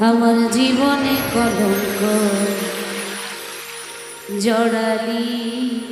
আমার জীবনে কলঙ্ক জড়ালি।